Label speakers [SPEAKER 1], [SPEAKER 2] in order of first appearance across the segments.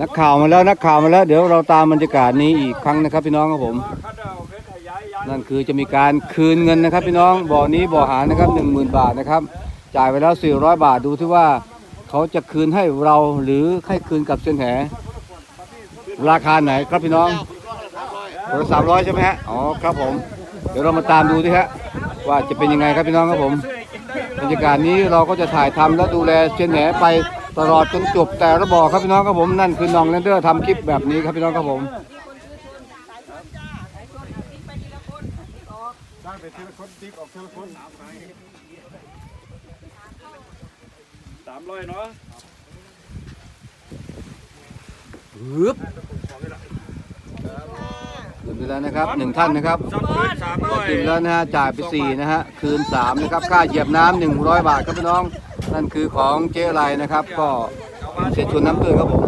[SPEAKER 1] นักข่าวมาแล้วนักข่าวมาแล้ว เดี๋ยวเราตามบรรยากาศนี้อีกครั้งนะครับ พี่น้องครับผม นั่นคือจะมีการคืนเงินนะครับ พี่น้องบ่อนี้บ่อหานะครับหนึ่งหมื่นบาทนะครับ จ่ายไปแล้วสี่ร้อยบาทดูที่ว่าเขาจะคืนให้เราหรือให้คืนกับเส้นแหราคาไหนครับพี่น้องคนละสามร้อยใช่ไหมฮะอ๋อครับผม เดี๋ยวเรามาตามดูที่ฮะว่าจะเป็นยังไงครับพี่น้องครับผมบรรยากาศนี้เราก็จะถ่ายทำและดูแลเส้นแหไป ตลอดจนจบแต่ระบอกครับพี่น้องครับผมนั่นคือน้องแลนเดอร์ทำคลิปแบบนี้ครับพี่น้องครับผม
[SPEAKER 2] ได้ไปทีละคนติ๊กออกทีละคน
[SPEAKER 3] สามร้อยเนาะ
[SPEAKER 1] ฮึบเรียบร้อยแล้วนะครับหนึ่งท่านนะครับ
[SPEAKER 3] สามร้อยสามร้อย
[SPEAKER 1] ติดแล้วนะฮะจ่ายไปสี่นะฮะคืนสามนะครับค่าเหยียบน้ำหนึ่งร้อยบาทครับพี่น้อง นั่นคือของเจ๊ไรนะครับ ก็เสียชวนน้ำตื้นครับผม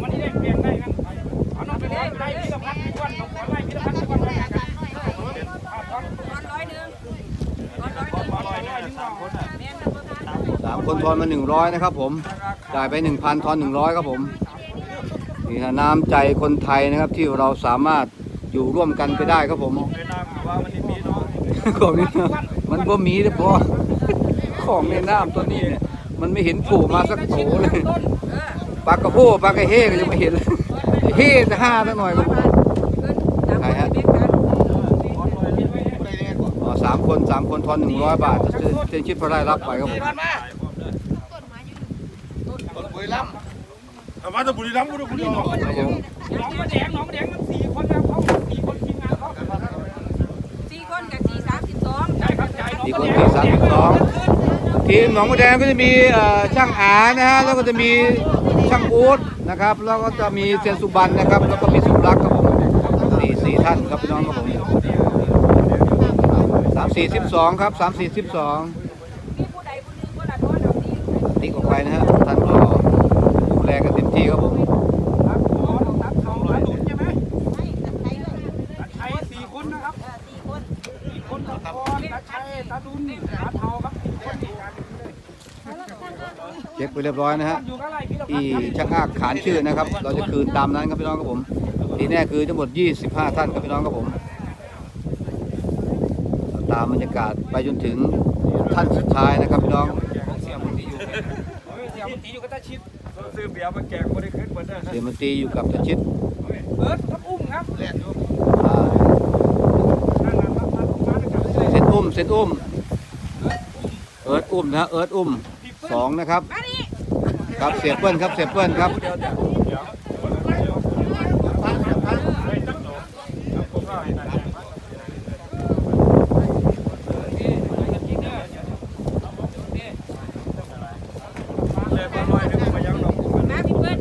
[SPEAKER 3] มันนี่ได้เกลยได้พิพิธภัณฑ์ที่วันของขอไล่พิพิธภัณฑ์ที่วันมสามคนอะ
[SPEAKER 4] แม่นบ่คะ
[SPEAKER 1] สามคนทอนมาหนึ่งร้อยนะครับผมจ่ายไปหนึ่งพันทอนหนึ่งร้อยครับผมนี่นะน้ำใจคนไทยนะครับที่เราสามารถอยู่ร่วมกันไปได้ครับผม ของนี้นะมันบ่มีเลยพอของในน้ำตัวนี้เนี่ยมันไม่เห็นโผล่มาสักโถเลยปลากระโพปลากระเฮก็ยังไม่เห็นเลยเฮจะห้าสักหน่อยครับผมใครฮะอ๋อสามคนสามคนทอนหนึ่งร้อยบาทจะซื้อเส้นชิปพระได้รับไปครับผม
[SPEAKER 2] เอามาจากบุรีรัมย์บุรีบุรีรัมย์
[SPEAKER 1] ครับผม
[SPEAKER 3] น้องมาแดงน้องมาแดงมันสี่คนแล้วเขาสี่คนทีมงานเขา
[SPEAKER 4] สี่คนกับสี่สามสิบสอง
[SPEAKER 3] ใช่ ครับใช่น้อง
[SPEAKER 1] อีก
[SPEAKER 3] มา
[SPEAKER 1] คน
[SPEAKER 3] แดง
[SPEAKER 1] ที่สามสิบสองทีมหนองบัวแดงก็จะมีเอ่อช่างอานะฮะแล้วก็จะมีช่างอู๊ดนะครับแล้วก็จะมีเซียนสุบันนะครับ แล้วก็มีสุรักษ์ครับผมสี่สี่ท่านครับพี่น้องครับผมสามสี่สิบสองครับสามสี่สิบสอง
[SPEAKER 4] มีผู้ใดผู้หนึ่งคนละโทษเอาดี
[SPEAKER 1] ติ๊กออกไปนะฮะท่านก็ดูแลกันเต็มที่ครับผม
[SPEAKER 3] ครับอ๋อตัดเขาตัดตุนใช่ไหม
[SPEAKER 4] ให้ตัดใจเลย
[SPEAKER 3] ตัดไทยสี่คนนะครับ
[SPEAKER 4] เออสี่คน
[SPEAKER 3] สี่คนตัดคอนตัดไทยตัดดุนตัดเทาครับสี่คนอีกการ
[SPEAKER 1] เช็คไปเรียบร้อยนะฮะ
[SPEAKER 3] อยู่กับอะไรพิพิธภัณ
[SPEAKER 1] ที่
[SPEAKER 3] ฑ์ครับ
[SPEAKER 1] ช่างอากขานชื่อนะครับ เราจะคืนตามนั้นครับพี่น้องครับผม ทีแน่คือทั้งหมด 25 ท่านครับพี่น้องครับผม ตามบรรยากาศไปจนถึงท่านสุดท้ายนะครับพี่น้อง
[SPEAKER 3] เสียมันตีอยู่เสียมันตีอยู่ก็ตาชิดซื้อเบียร์มาแกงบริขึ้นเหมือนเดิม
[SPEAKER 1] เสียมันตรีอยู่กับตาชิด
[SPEAKER 3] เบิร์ดทับอุ้มครับ
[SPEAKER 1] อ่า
[SPEAKER 3] นั่นน่ะมามามาด้วยกันเลย
[SPEAKER 1] เซนอุ้มเซนอุ้มเอิร์ดอุ้มนะเอิร์ดอุ้มสองนะครับ
[SPEAKER 4] มานี่
[SPEAKER 1] ครับเสียเปิ้ลครับเสียเปิ้ลครับ
[SPEAKER 3] เลยมาลอยนึงมายังหนอง
[SPEAKER 4] มาพี่เปิ้ล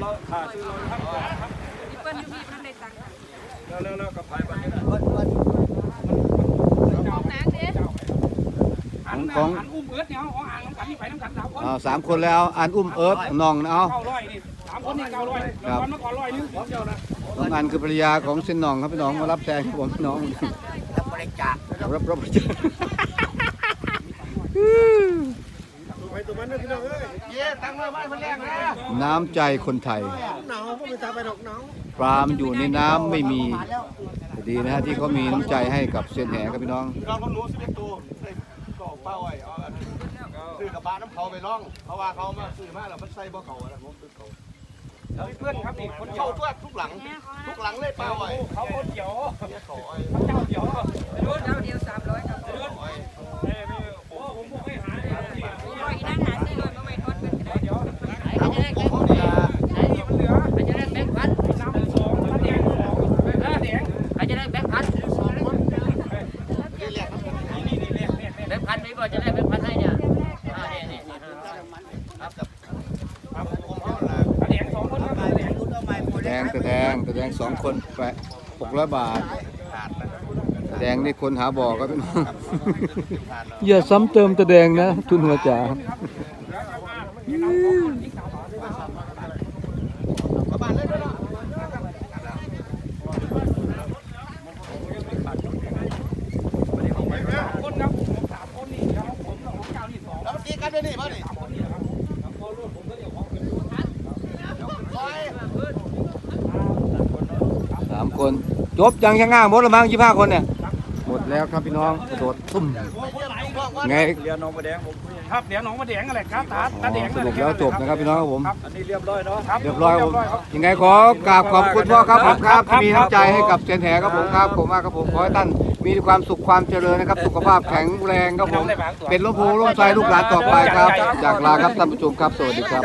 [SPEAKER 3] เราขาซื้อเราทั้งหมดครับ
[SPEAKER 4] พี่เปิ้ลอยู่พี่มันได้ตังค์ค่ะ
[SPEAKER 3] แล้วแล้วแล้วก็พายไป
[SPEAKER 4] ของนางเด้
[SPEAKER 3] หันหันอุ้มเอิร์ดเนี่ยของอ่างน้ำกันนี่ไปน้ำกันสามคน
[SPEAKER 1] อ่าสามคนแล้วอันอุ้มเอิร์ดน้องนะเอา
[SPEAKER 3] เก้าร้อยนี่สามคนนี่เก้าร้อยแล้ววันเมื่อก่อนร้อยนึงของเจ้านะ
[SPEAKER 1] น้องอันคือภรรยาของเซนน้องครับพี่น้องมารับแทนครับผมน้องรับบริจาครับรับบริจาค
[SPEAKER 2] ไปตัวมันนะพี่น้องเอ้ยเย้ตั้งไว้บ้านมันแรงนะ
[SPEAKER 1] น้ำใจคนไทย
[SPEAKER 2] หนาวก็ไม่ตาไปดอกหนาว
[SPEAKER 1] ปลามันอยู่ในน้ำไม่มีแต่ดีนะฮะที่เขามีน้ำใจให้กับเซียนแหครับพี่น้อง
[SPEAKER 2] เราต้องรู้สิบเอ็ดตัวใส่กรอก ป้าอ้อยเอาอันนั้นซื้อกับบ้านน้ำเขาไปล่อง เพราะว่าเขามาซื้อมาแล้วมันใส่บ่เขาอะไรผมซื้อเขา
[SPEAKER 3] แล้วเพื่อนครับนี่คนเดีย
[SPEAKER 2] เข้าวตัวทุกหลัง ทุกหลังเลยป้าอ้อย
[SPEAKER 3] เขาคนเดียว
[SPEAKER 2] เนี่ยเขาอ้อย
[SPEAKER 3] เขาเจ้าเดียว
[SPEAKER 4] เจ้าเดียวสามร้อยครับ
[SPEAKER 2] อ้อย
[SPEAKER 3] โอ้ผมไม่หาเลย
[SPEAKER 4] ร้อยนั่งหาซื้อเลยมาไม่ทอดเป็นก็ได้
[SPEAKER 3] เดี๋ยว
[SPEAKER 2] เขาเนี่ย
[SPEAKER 3] นี่มันเหลือ
[SPEAKER 4] มันจะได้แบงค์พัน
[SPEAKER 3] น้ำสองน้ำแดงสองน้ำแดง
[SPEAKER 4] มันจะได้แบงค์พันสองคน
[SPEAKER 2] นี่แหละครับ
[SPEAKER 3] นี่นี่นี่นี่
[SPEAKER 4] แบงค์พันนี่ก็จะได้แบงค์พันให้เนี่ยอ่าเนี่ยเนี่ย
[SPEAKER 3] ครับผมเขาละน้ำแดงสองคนครับน้ำแดง
[SPEAKER 1] แด งตะแดงตะแดงสองคนแปะหกร้อยบาทตะแดงนี่คนหาบ่อครับพี่น้องอย่าซ้ำเติมตะแดงนะ ทุนหัวจ๋า
[SPEAKER 2] บ้านเลยด้วยเนาะ
[SPEAKER 3] คนครับผมสามคนนี่ครับผม
[SPEAKER 2] กันไปนี่มานี่ซอย
[SPEAKER 1] สาม คนจบยังยังง่างหมดและมั้งยี่ห้าคนเนี่ยหมดแล้วครับพี่น้องกระโดดตุ้มไง
[SPEAKER 3] เรียนน้องมาแดงผมครับเดี๋ยวน้องมาแดงอะไรครับตา
[SPEAKER 1] อ๋
[SPEAKER 3] ตาแด
[SPEAKER 1] องสรุปแล้วจบนะครับพี่น้องครับผม
[SPEAKER 3] อันนี้เรียบร้อยเนาะ
[SPEAKER 1] เรียบร้อยครับผมยังไงขอกราบขอบคุณพ่อครับผมครับที่มีน้ำใจให้กับเซียนแหครับผมครับผมมากครับผมขอให้ท่านมีความสุขความเจริญนะครับ สุขภาพแข็งแรงครับผมเป็นร่มโพล่มใจลูกหลานต่อไปครับ จากลาครับท่านผู้ชมครับสวัสดีครับ